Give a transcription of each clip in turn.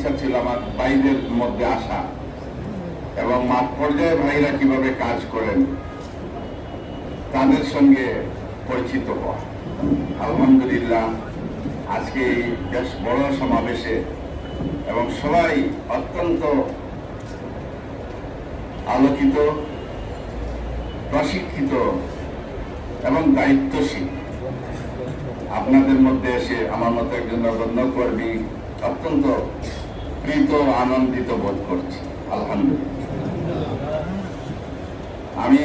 ইচ্ছা ছিল আমার বাইরের মধ্যে আসা। এবং মাঠ পর্যায়ে ভাইরা কীভাবে কাজ করেন, তাদের সঙ্গে পরিচিত হওয়া। আলহামদুলিল্লাহ, আজকে এই বেশ বড় সমাবেশে এবং সবাই অত্যন্ত আলোকিত, প্রশিক্ষিত এবং দায়িত্বশীল। আপনাদের মধ্যে এসে আমার মতো একজন নগণ্য কর্মী অত্যন্ত কৃত আনন্দিত বোধ করছি, আলহামদুলিল্লাহ। আমি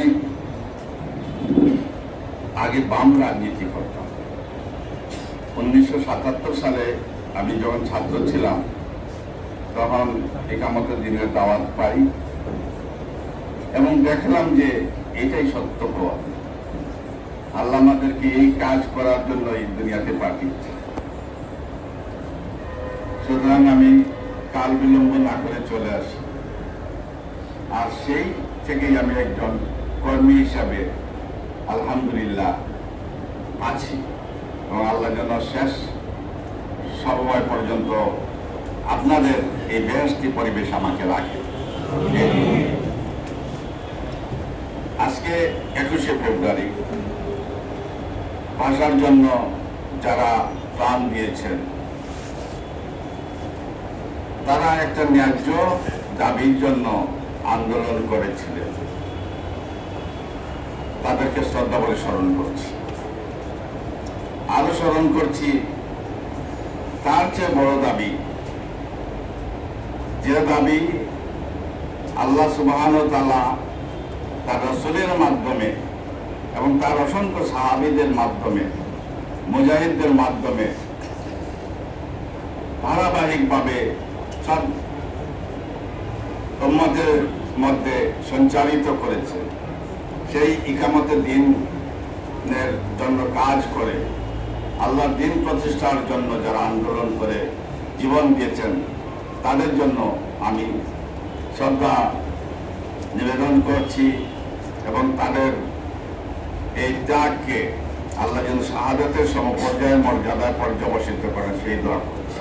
আগে বাম রাজনীতি করতাম। উনিশশো সাতাত্তর সালে আমি যখন ছাত্র ছিলাম, তখন একামতের দিনের দাওয়াত পাই এবং দেখলাম যে এটাই সত্য পথ আল্লাহ আমাদেরকে এই কাজ করার জন্য এই দুনিয়াতে পাঠিয়েছে। সুতরাং আমি কাল বিলম্ব না করে চলে আসি। আর সেই থেকেই আমি একজন কর্মী হিসাবে আলহামদুলিল্লাহ আছি। এবং আল্লাহ যেন শেষ সময় পর্যন্ত আপনাদের এই বেহস্তি পরিবেশ আমাকে রাখে। আজকে একুশে ফেব্রুয়ারি ভাষার জন্য যারা প্রাণ দিয়েছেন তারা একটা ন্যায্য দাবির জন্য আন্দোলন করেছিলেন। তাদেরকে শ্রদ্ধা বলে স্মরণ করছি। আরও স্মরণ করছি, তার চেয়ে বড় দাবি, যে দাবি আল্লাহ সুবাহান তালা তার রসুলের মাধ্যমে এবং তার অসংখ্য সাহাবিদের মাধ্যমে, মুজাহিদদের মাধ্যমে ধারাবাহিকভাবে মধ্যে সঞ্চালিত করেছে। সেই ইকামতের দিনের জন্য কাজ করে আল্লাহ দিন প্রতিষ্ঠার জন্য যারা আন্দোলন করে জীবন দিয়েছেন, তাদের জন্য আমি শ্রদ্ধা নিবেদন করছি এবং তাদের এই ত্যাগকে আল্লাহ যেন শাহাদাতের সমপর্যায়ে মর্যাদায় পর্যবসিত করেন সেই দোয়া করছি।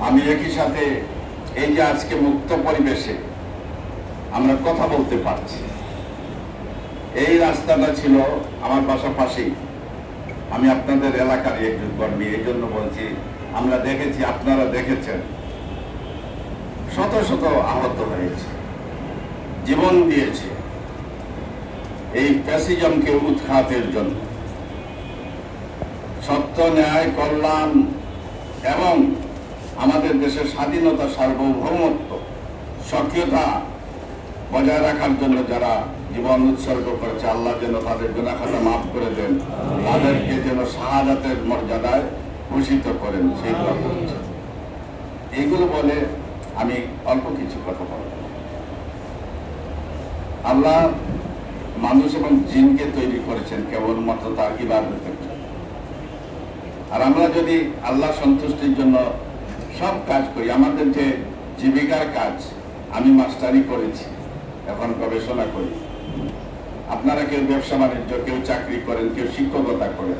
আমি একই সাথে এই যে আজকে মুক্ত পরিবেশে আমরা কথা বলতে পারছি। এই রাস্তাটা ছিল আমার পাশাপাশি আমি আপনাদের এলাকার একজন কর্মী, এই জন্য বলছি, আমরা দেখেছি, আপনারা দেখেছেন। শত শত আহত হয়েছে, জীবন দিয়েছে। এই প্যাসিজমকে উৎখাতের জন্য। সত্য, ন্যায়, কল্যাণ এবং আমাদের দেশের স্বাধীনতা সার্বভৌমত্ব সক্রিয়তা বজায় রাখার জন্য যারা জীবন উৎসর্গ করেছে, আল্লাহ যেন তাদের গুণাখাতা মাফ করে দেন। তাদেরকে যেন শাহাদাতের মর্যাদায় ভূষিত করেন, সেই এইগুলো বলে আমি অল্প কিছু কথা বলব। আল্লাহ মানুষ এবং জিনকে তৈরি করেছেন কেবলমাত্র তার ইবাদতের জন্য। আর আমরা যদি আল্লাহ সন্তুষ্টির জন্য সব কাজ করি। আমাদের যে জীবিকার কাজ, আমি মাস্টারি করেছি, এখন গবেষণা করি। আপনারা কেউ ব্যবসা বাণিজ্য, কেউ চাকরি করেন, কেউ শিক্ষকতা করেন।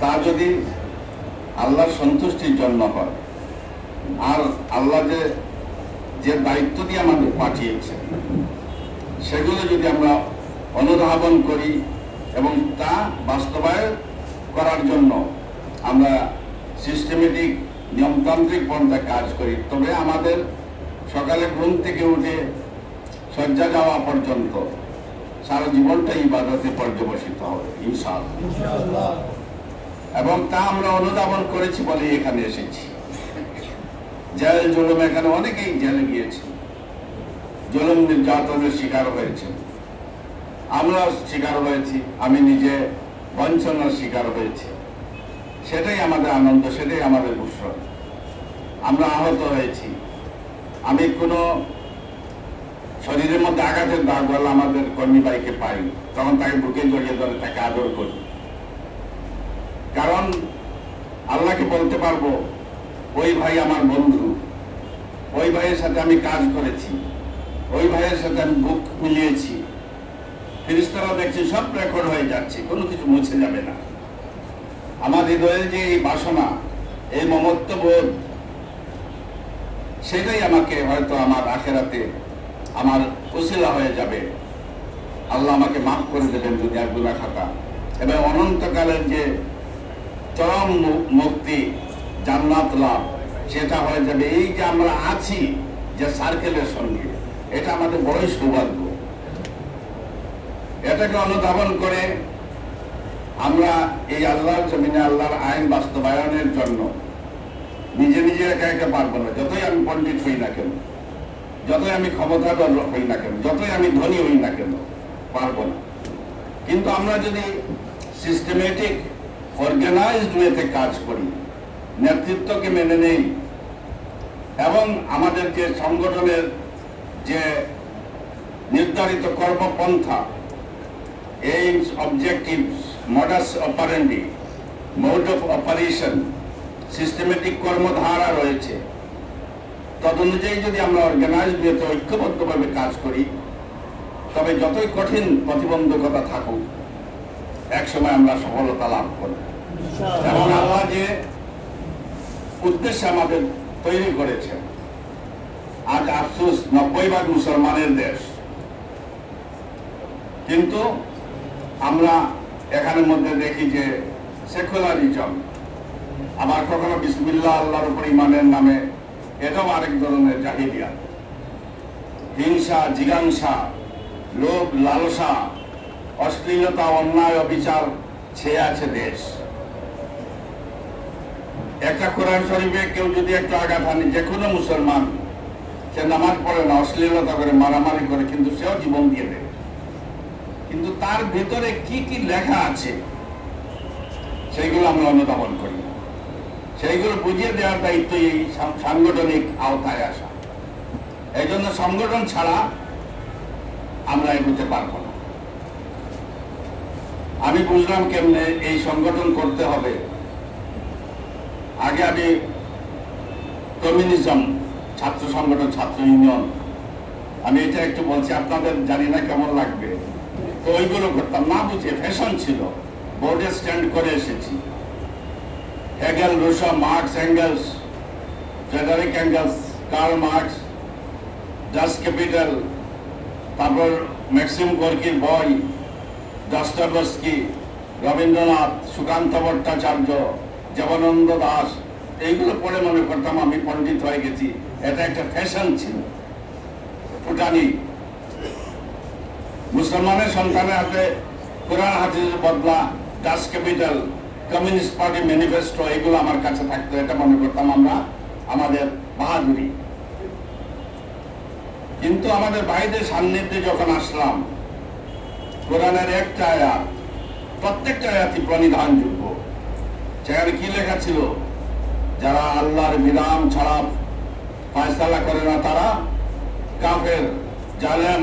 তা যদি আল্লাহর সন্তুষ্টির জন্য হয়, আর আল্লাহ যে যে দায়িত্ব দিয়ে আমাদের পাঠিয়েছে, সেগুলো যদি আমরা অনুধাবন করি এবং তা বাস্তবায়ন করার জন্য আমরা সিস্টেমেটিক নিয়মতান্ত্রিক পন্থায় কাজ করি। তবে আমাদের সকালে ঘুম থেকে উঠে শয্যা যাওয়া পর্যন্ত সারা জীবনটা ইবাদতে পর্যবসিত হবে ইনশাআল্লাহ। এবং তা আমরা অনুধাবন করেছি বলে এখানে এসেছি। জেল জুলুম এখানে অনেকেই জেলে গিয়েছে। জুলুম নির্যাতনের শিকার হয়েছে। আমরা শিকার হয়েছি আমি নিজে বঞ্চনার শিকার হয়েছি। সেটাই আমাদের আনন্দ, সেটাই আমাদের উৎসব। আমরা আহত হয়েছি। আমি কোনো শরীরের মধ্যে আঘাতের দাগ বলে আমাদের কর্মী ভাইকে পাই তখন তাকে বুকে জড়িয়ে ধরে তাকে আদর করি। কারণ আল্লাহকে বলতে পারব, ওই ভাই আমার বন্ধু। ওই ভাইয়ের সাথে আমি কাজ করেছি। ওই ভাইয়ের সাথে আমি বুক মিলিয়েছি। ফিরিস্তারা দেখছি সব রেকর্ড হয়ে যাচ্ছে। কোনো কিছু মুছে যাবে না। আমার হৃদয়ের যে এই বাসনা, এই মমত্ববোধ সেটাই আমাকে হয়তো আমার আখেরাতে আমার উসিলা হয়ে যাবে। আল্লাহ আমাকে মাফ করে দেবেন দুনিয়ারগুলা খাতা। এবং অনন্তকালের যে চরম মুক্তি, জান্নাত লাভ, সেটা হয়ে যাবে। এই যে আমরা আছি যে সার্কেলের সঙ্গে, এটা আমাদের বড়ই সৌভাগ্য। এটাকে অনুধাবন করে আমরা এই আল্লাহর জমিনে আল্লাহর আইন বাস্তবায়নের জন্য নিজে নিজে একা একা পারব না যতই আমি পণ্ডিত হই না কেন, যতই আমি ক্ষমতাধর হই না কেন, যতই আমি ধনী হই না কেন, পারব না। কিন্তু আমরা যদি সিস্টেমেটিক অর্গানাইজড ওয়েতে কাজ করি, নেতৃত্বকে মেনে নেই, এবং আমাদের যে সংগঠনের যে নির্ধারিত কর্মপন্থা aims objectives modus operandi mode of operation systematic কর্মধারা রয়েছে। তদ অনুযায়ী যদি আমরা অর্গানাইজড ওয়েতে ঐক্যবদ্ধভাবে কাজ করি, তবে যতই কঠিন প্রতিবন্ধকতা থাকুক, একসময় আমরা সফলতা লাভ করব। এবং আল্লাহ যে উদ্দেশ্যে আমাদের তৈরি করেছেন, আজ আফসোস, নব্বই ভাগ মুসলমানের দেশ। কিন্তু আমরা এখানের মধ্যে দেখি যে সেকুলারিজম আবার কখনো বিসমিল্লাহ আল্লাহর উপর ইমানের নামে এটাও আরেক ধরনের জাহিলিয়া হিংসা জিজ্ঞাসা লোভ, লালসা, অশ্লীলতা, অন্যায়, অবিচার ছেয়ে আছে দেশ। একটা কোরআন শরীফে কেউ যদি একটু আঘাত হানি, যে কোনো মুসলমান, সে নামাজ পড়ে না, অশ্লীলতা করে, মারামারি করে, কিন্তু সেও জীবন দিয়ে দেয়। কিন্তু তার ভেতরে কি কি লেখা আছে, সেইগুলো আমরা অনুধাবন করি। সেইগুলো বুঝিয়ে দেওয়ার দায়িত্ব এই সাংগঠনিক আওতায় আসা। এই জন্য সংগঠন ছাড়া আমরা এগোতে পারব না। আমি বুঝলাম কেমনে এই সংগঠন করতে হবে। আগে আমি কমিউনিজম ছাত্র সংগঠন, ছাত্র ইউনিয়ন আমি এটা একটু বলছি, আপনাদের জানি না কেমন লাগবে। তো ওইগুলো করতাম। না বুঝে ফ্যাশন ছিল। বোর্ডে স্ট্যান্ড করে এসেছি। Hegel Rousseau Marx Engels Frederick Engels Karl Marx Das Capital তারপর ম্যাক্সিম গর্কির বই দস্তাবস্কি রবীন্দ্রনাথ, সুকান্ত ভট্টাচার্য জগনন্দ দাস, এইগুলো পড়ে মনে করতাম আমি পণ্ডিত হয়ে গেছি। এটা একটা ফ্যাশন ছিল। ফুটানি। মুসলমানের সন্তানের হাতে কোরআন হাদিসের বদলা Das Capital, communist party manifesto, এগুলো আমার কাছে থাকতো, এটা মনে করতাম আমরা, আমাদের বাহাদুরি। কিন্তু আমাদের ভাইদের সান্নিধ্যে যখন আসলাম, কোরআনের একটা আয়াত, প্রত্যেকটা আয়াতই প্রণিধানযোগ্য। সেখানে কি লেখা ছিল? যারা আল্লাহর বিধান ছাড়া ফায়সালা করে না, তারা কাফের, জালেম,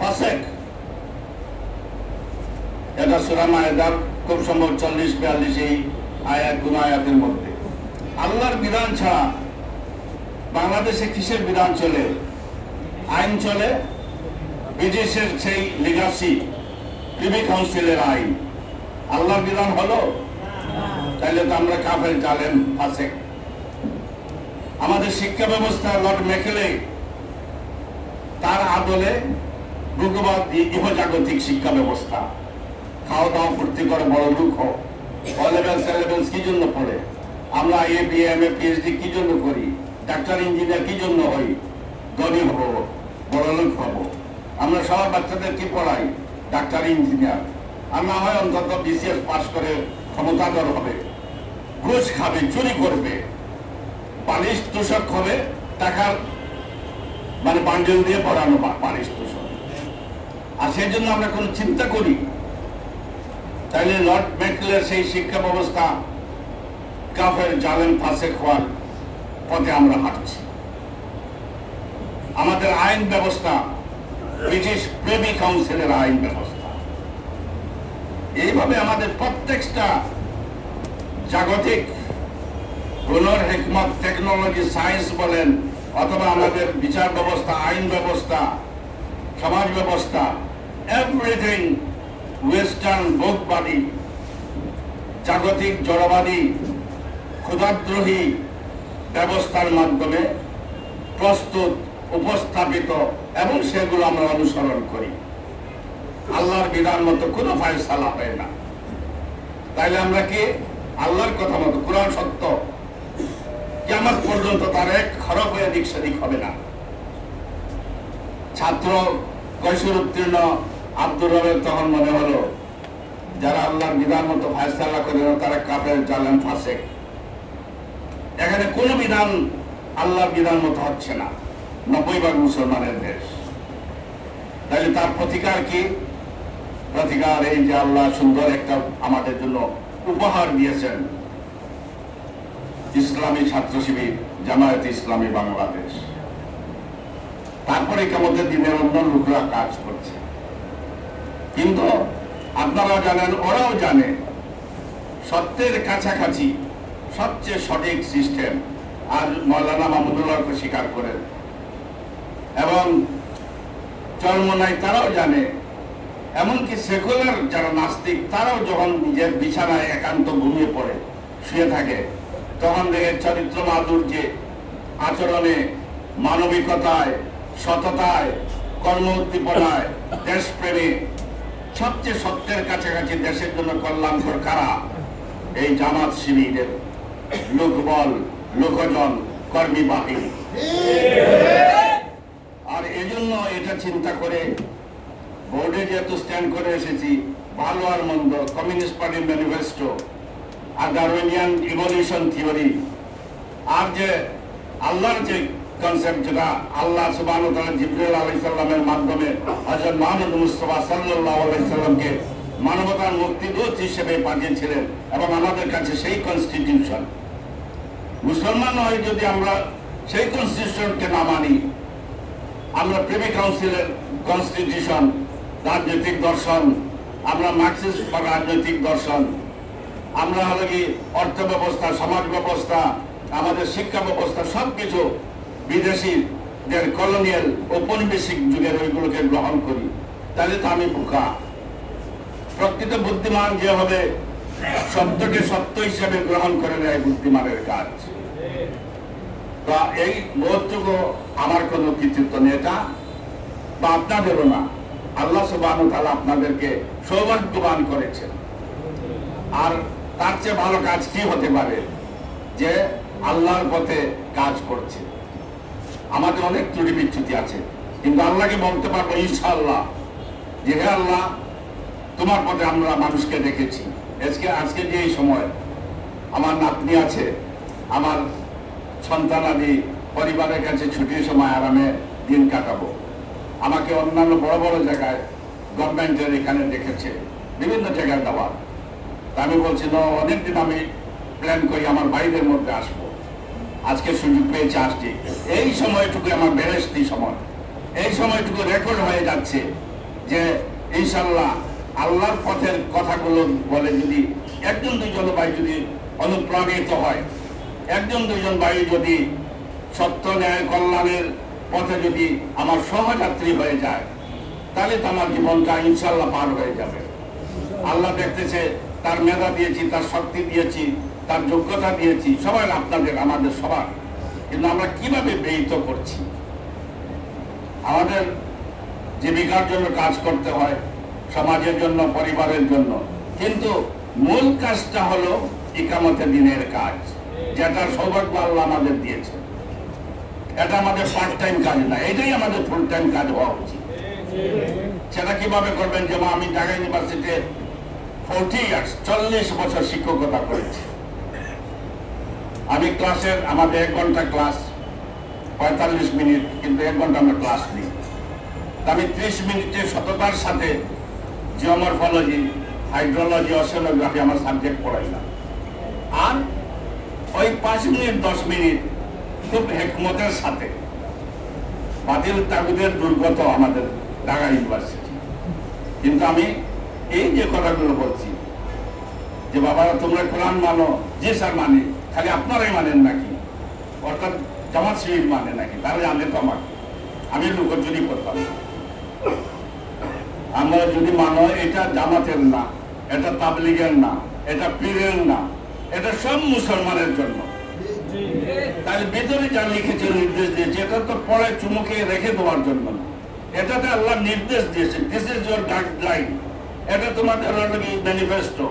ফাসেক। এটা সুরা মায়েদার খুব সম্ভব চল্লিশ, বিয়াল্লিশ এই আয়াত গুণ আয়াতের মধ্যে। আল্লাহর বিধান ছাড়া বাংলাদেশে কিসের বিধান চলে? আইন চলে? ব্রিটিশের সেই লিগাসি প্রিভি কাউন্সিলের আইন। আল্লাহর বিধান হলো? তাইলে তো আমরা কাফের জালেন ফাসেক। আমাদের শিক্ষা ব্যবস্থা লর্ড মেকেলে তার আদলে ভূগবাদ ইহজাগতিক শিক্ষা ব্যবস্থা। খাওয়া দাওয়া ফুর্তি করে, বড় লোক হোক ও লেভেল সেলেভেলস কি জন্য পড়ে? আমরা A B M A PhD কি জন্য করি? ডাক্তার ইঞ্জিনিয়ার কি জন্য হই? ধনী হব, বড় লোক হব। আমরা সবার বাচ্চাদের কি পড়াই? ডাক্তার ইঞ্জিনিয়ার না হয় অন্তত বিসিএস পাশ করে ক্ষমতাধর হবে। ঘুষ খাবে, চুরি করবে। পালিশ তোষক হবে, টাকার মানে বান্ডেল দিয়ে পড়ানো বা পালিশ তোষক। আর সেই জন্য আমরা কোনো চিন্তা করি। তাইলে লর্ড মেকলের সেই শিক্ষা ব্যবস্থা কাফের জালেম ফাঁসে খোয়ার পথে আমরা হাঁটছি। আমাদের আইন ব্যবস্থা, ব্রিটিশ প্রেমী কাউন্সিলের আইন ব্যবস্থা। এইভাবে আমাদের প্রত্যেকটা জাগতিক হুনর, হেকমত, টেকনোলজি, সায়েন্স বলেন, অথবা আমাদের বিচার ব্যবস্থা, আইন ব্যবস্থা, সমাজ ব্যবস্থা এভরিথিং ওয়েস্টার্ন ভোগবাদী জাগতিক জড়বাদী ক্ষুধাদ্রোহী ব্যবস্থার মাধ্যমে প্রস্তুত, উপস্থাপিত এবং সেগুলো আমরা অনুসরণ করি। আল্লাহর বিধান মতো কোনো ফায়সালা হয় না। তাইলে আমরা কি আল্লাহর কথা মতো, কোরআন সত্য কেমন পর্যন্ত তার এক খরব হয়ে দিক সেদিক হবে না। ছাত্র কৈশোর উত্তীর্ণ আব্দুর রবের তখন মনে হলো, যারা আল্লাহর বিধান মতো ফায়সালা করে তারা কাপের জালেন ফাঁসে এখানে কোন বিধান আল্লাহর বিধান মতো হচ্ছে না। নব্বই ভাগ মুসলমানের দেশ। তাহলে তার প্রতিকার কি? প্রতিকার এই যে আল্লাহ সুন্দর একটা আমাদের জন্য উপহার দিয়েছেন। ইসলামী ছাত্র শিবির, জামায়াত ইসলামী বাংলাদেশ। তারপরে কেমন দিনের অন্য লোকরা কাজ করছে? কিন্তু আপনারাও জানেন, ওরাও জানে, সত্যের কাছাকাছি সবচেয়ে সঠিক সিস্টেম আর মৌলানা মাহমুদুল্লাহকে স্বীকার করেন। এবং চরমনাই তারাও জানে, এমনকি সেকুলার যারা নাস্তিক, তারাও যখন নিজের বিছানায় একান্ত ঘুমিয়ে পড়ে, শুয়ে থাকে, তখন দেখে চরিত্র মাধুর্যে আচরণে, মানবিকতায়, সততায়, কর্ম উদ্দীপনায়, দেশপ্রেমে সবচেয়ে সত্যের কাছাকাছি দেশের জন্য কল্যাণকর কারা? এই জামাত শিবিরের লোকবল, লোকজন, কর্মী বাহিনী। আর এজন্য এটা চিন্তা করে বোর্ডে যেহেতু স্ট্যান্ড করে এসেছি, ভালো আর মন্দ কমিউনিস্ট পার্টির ম্যানিফেস্টো আর ডারউইনিয়ান ইভলিউশন থিওরি আর যে আল্লাহর যে কনসেপ্ট যেটা আল্লাহ সুবাহ সাল্লামের মাধ্যমে হজরত মাহমুদ মুস্তফা সাল্লাহ আলাইসাল্লামকে মানবতার মুক্তিদূত হিসেবে পাঠিয়েছিলেন এবং আমাদের কাছে সেই কনস্টিটিউশন মুসলমান হয়ে যদি আমরা সেই কনস্টিটিউশনকে না মানি, আমরা প্রেমী কাউন্সিলের কনস্টিটিউশন রাজনৈতিক দর্শন, আমরা মার্কসিস্ট রাজনৈতিক দর্শন, আমরা হলো কি অর্থ ব্যবস্থা সমাজ ব্যবস্থা, আমাদের শিক্ষা ব্যবস্থা সব কিছু বিদেশিদের কলোনিয়াল ঔপনিবেশিক যুগের ওইগুলোকে গ্রহণ করি, তাহলে তো আমি বোকা। প্রকৃত বুদ্ধিমান যে হবে সত্যকে সত্য হিসেবে গ্রহণ করে নেয় বুদ্ধিমানের কাজ। তা এই বোধটুকু আমার কোনো কৃতিত্ব এটা বা আপনাদেরও না। আল্লাহ সুবাহ তালা আপনাদেরকে সৌভাগ্যবান করেছেন। আর তার চেয়ে ভালো কাজ কি হতে পারে? যে আল্লাহর পথে কাজ করছে। আমাদের অনেক ত্রুটি বিচ্যুতি আছে। কিন্তু আল্লাহকে বলতে পারব, ইনশাআল্লাহ। যে হে আল্লাহ, তোমার পথে আমরা মানুষকে দেখেছি। আজকে আজকে যে এই সময় আমার নাতনি আছে, আমার সন্তান সন্তানাদি পরিবারের কাছে ছুটির সময় আরামে দিন কাটাবো। আমাকে অন্যান্য বড় বড় জায়গায় গভর্নমেন্টের এখানে দেখেছে, বিভিন্ন জায়গায় দেওয়া। তা আমি বলছি অনেকদিন আমি প্ল্যান করি আমার ভাইদের মধ্যে আসব। আজকে সুযোগ পেয়েছে আসছি এই সময়টুকু আমার বেরেস্তি সময়। এই সময়টুকু রেকর্ড হয়ে যাচ্ছে যে ইনশাল্লাহ আল্লাহর পথের কথাগুলো বলে যদি একজন দুইজন ভাই যদি অনুপ্রাণিত হয়, একজন দুইজন ভাই যদি সত্য ন্যায় কল্যাণের পথে যদি আমার সহযাত্রী হয়ে যায়, তাহলে তো আমার জীবনটা ইনশাল্লাহ পার হয়ে যাবে। আল্লাহ দেখতেছে, তার মেধা দিয়েছি, তার শক্তি দিয়েছি তার যোগ্যতা দিয়েছি। সবাই আপনাদের, আমাদের সবার। কিন্তু আমরা কীভাবে ব্যয়িত করছি? আমাদের জীবিকার জন্য কাজ করতে হয়, সমাজের জন্য, পরিবারের জন্য। কিন্তু মূল কাজটা হলো ইকামতে দিনের কাজ, যেটা সৌভাগ্য আল্লাহ আমাদের দিয়েছে এটা আমাদের পার্ট টাইম কাজ না, এটাই আমাদের ফুল টাইম কাজ হওয়া উচিত। সেটা কীভাবে করবেন? যেমন আমি ঢাকা ইউনিভার্সিটিতে ফোরটি ইয়ার্স চল্লিশ বছর শিক্ষকতা করেছি। আমি ক্লাসের আমাদের এক ঘণ্টা ক্লাস, পঁয়তাল্লিশ মিনিট, কিন্তু এক ঘণ্টা আমরা ক্লাস নিই। আমি ত্রিশ মিনিটে সততার সাথে জিওমরফোলজি, হাইড্রোলজি অসিওনোগ্রাফি আমার সাবজেক্ট পড়াইলাম। আর ওই পাঁচ মিনিট, দশ মিনিট খুব হেকমতের সাথে বাতিল তাগুদের দুর্গত আমাদের ঢাকা ইউনিভার্সিটি। কিন্তু আমি এই যে কথাগুলো বলছি, যে বাবারা, তোমরা কোরআন মানো যে স্যার মানে খালি আপনারাই মানেন নাকি? অর্থাৎ জামাত শিবির মানে নাকি? তারা জানে তো আমাকে আমি লুকোচুরি করতাম না। আমরা যদি মানো এটা জামাতের না এটা তাবলিগের না এটা পীরের না এটা সব মুসলমানের জন্য। তাহলে ভেতরে যা লিখেছে নির্দেশ দিয়েছে এটা তো পরে চুমুকে রেখে দেওয়ার জন্য না। এটাতে আল্লাহ নির্দেশ দিয়েছে দিস ইজ ইউর গাইডলাইন এটা তোমাদের ম্যানিফেস্টো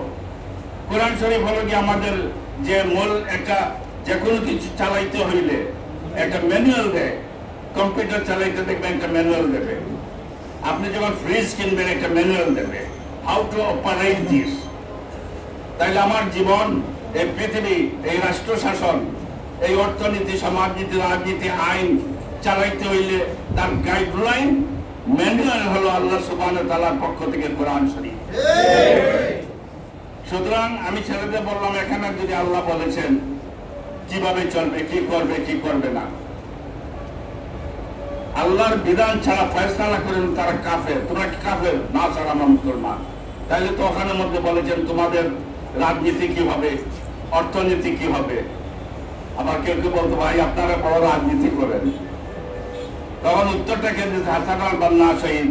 কোরআন শরীফ হলো কি আমাদের যে মূল একটা যে কোনো কিছু চালাইতে হইলে একটা ম্যানুয়াল দেয়। কম্পিউটার চালাইতে দেখবেন একটা ম্যানুয়াল দেবে। আপনি যখন ফ্রিজ কিনবেন একটা ম্যানুয়াল দেবে। হাউ টু অপারেট দিস তাইলে আমার জীবন, এই পৃথিবী, এই রাষ্ট্র শাসন এই অর্থনীতি, সমাজনীতি, রাজনীতি, আইন চালাইতে হইলে তার গাইডলাইন ম্যানুয়াল হলো আল্লাহ সুবাহ তালার পক্ষ থেকে কোরআন শরীফ। সুতরাং আমি ছেলেদের বললাম এখানে যদি আল্লাহ বলেছেন কীভাবে চলবে কি করবে কি করবে না? আল্লাহর বিধান ছাড়া ফয়সলা করেন তারা কাফের। তোমরা কি কাফের? না ছাড়া আমরা মুসলমান। তাহলে তো ওখানের মধ্যে বলেছেন তোমাদের রাজনীতি কি হবে? অর্থনীতি কি হবে? আবার কেউ কেউ বলতো ভাই আপনারা বড় রাজনীতি করেন। তখন উত্তরটা কেন্দ্রে হাসান আল বান্না শহীদ।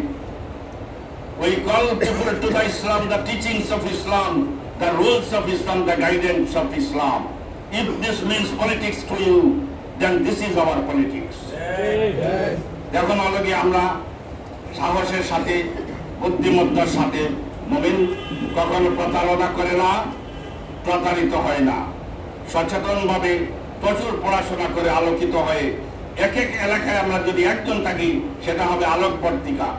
We call people to the Islam, the teachings of Islam, the rules of Islam, the guidance of Islam. If this means politics to you, then this is our politics. দেখুন already আমরা সাহসের সাথে বুদ্ধিমত্তার সাথে নবীন কখনো প্রতারণা করে না প্রতারিত হয় না সচেতনভাবে প্রচুর পড়াশোনা করে আলোকিত হয়ে এক এক এলাকায় আমরা যদি একজন থাকি সেটা হবে আলোক পত্রিকা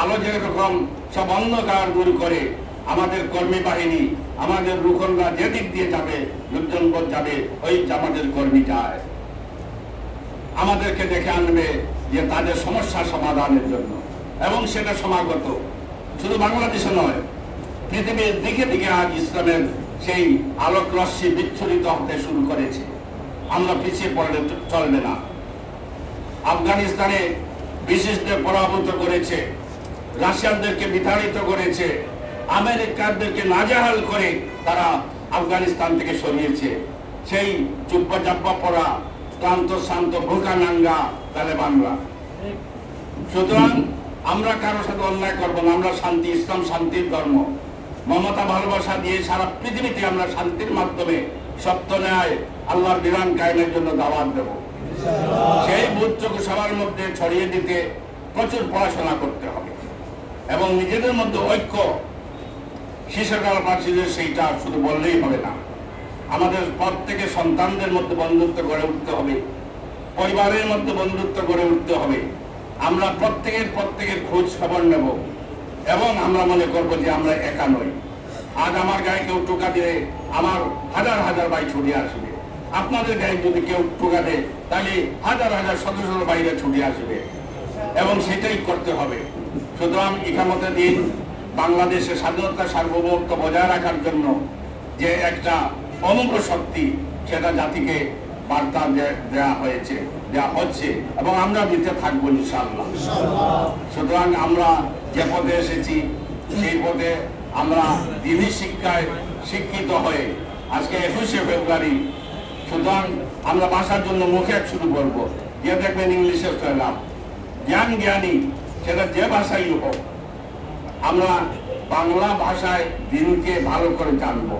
আলো যেরকম সব অন্ধকার দূর করে আমাদের কর্মী বাহিনী, আমাদের রুখনরা যেদিক দিয়ে যাবে লোকজনবোধ যাবে, ওই আমাদের কর্মী যায়। আমাদেরকে দেখে আনবে যে তাদের সমস্যা সমাধানের জন্য। এবং সেটা সমাগত। শুধু বাংলাদেশে নয়, পৃথিবীর দিকে দিকে আজ ইসলামের সেই আলোক রশ্মি বিচ্ছুরিত হতে শুরু করেছে। আমরা পিছিয়ে পড়লে চলবে না। আফগানিস্তানে বিশিষ্টদের পরাভূত করেছে, রাশিয়ানদেরকে বিতাড়িত করেছে আমেরিকানদেরকে নাজাহাল করে তারা আফগানিস্তান থেকে সরিয়েছে। সেই পড়া ক্লান্ত, শান্ত ভোকা নাঙ্গা তালেবানরা। সুতরাং আমরা সাথে অন্যায় করব না, আমরা শান্তি, ইসলাম শান্তির ধর্ম। মমতা ভালোবাসা দিয়ে সারা পৃথিবীতে আমরা শান্তির মাধ্যমে সত্য ন্যায়, আল্লাহর বিধান কায়েমের জন্য দাওয়াত দেব। সেই বুদ্ধকে সবার মধ্যে ছড়িয়ে দিতে প্রচুর পড়াশোনা করতে হবে। এবং নিজেদের মধ্যে ঐক্য শিশুকাল প্রার্থীদের সেইটা শুধু বললেই হবে না। আমাদের প্রত্যেকের সন্তানদের মধ্যে বন্ধুত্ব গড়ে উঠতে হবে। পরিবারের মধ্যে বন্ধুত্ব গড়ে উঠতে হবে। আমরা প্রত্যেকের প্রত্যেকের খোঁজ খবর নেব এবং আমরা মনে করব যে আমরা একা নই। আজ আমার গায়ে কেউ টোকা দিলে আমার হাজার হাজার ভাই ছুটে আসবে। আপনাদের গায়ে যদি কেউ টোকা দেয়, তাহলে হাজার হাজার শত শত বাইরে ছুটে আসবে। এবং সেটাই করতে হবে। সুতরাং ইকামতের দিন বাংলাদেশের স্বাধীনতা সার্বভৌমত্ব বজায় রাখার জন্য যে একটা অমূল্য শক্তি সেটা জাতিকে বার্তা দেয়া হয়েছে, দেয়া হচ্ছে এবং আমরা দিতে থাকব ইনশাআল্লাহ। সুতরাং আমরা যে পথে এসেছি, সেই পথে আমরা দিনী শিক্ষায় শিক্ষিত হয়ে আজকে একুশে ফেব্রুয়ারি, সুতরাং আমরা ভাষার জন্য মুখে শুরু করব যে দেখবেন ইংলিশে জ্ঞান জ্ঞানী, সেটা যে ভাষাই হোক আমরা বাংলা ভাষায় দিনকে ভালো করে জানব।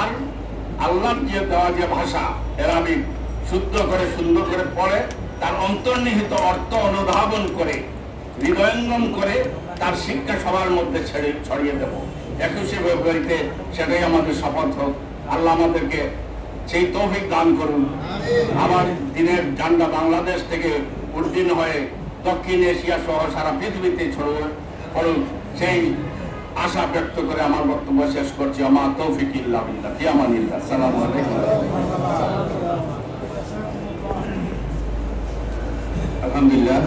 আর আল্লাহর যে দেওয়া যে ভাষা, এরাবিক, শুদ্ধ করে, সুন্দর করে পড়ে, তার অন্তর্নিহিত অর্থ অনুধাবন করে, হৃদয়ঙ্গম করে তার শিক্ষা সবার মধ্যে ছেড়ে ছড়িয়ে দেব। একুশে ফেব্রুয়ারিতে সেটাই আমাদের শপথ হোক। আল্লাহ আমাদেরকে সেই তৌফিক দান করুন। আবার দিনের ঝান্ডা বাংলাদেশ থেকে উদ্দিন হয়ে দক্ষিণ এশিয়া সহ সারা পৃথিবীতে ছড়িয়ে পড়ুন সেই আশা ব্যক্ত করে আমার বক্তব্য শেষ করছি। আমার তৌফিক ইল্লাহ বিল্লাহ। ফিয়ামানিল্লাহ আসসালামু আলহামদুলিল্লাহ।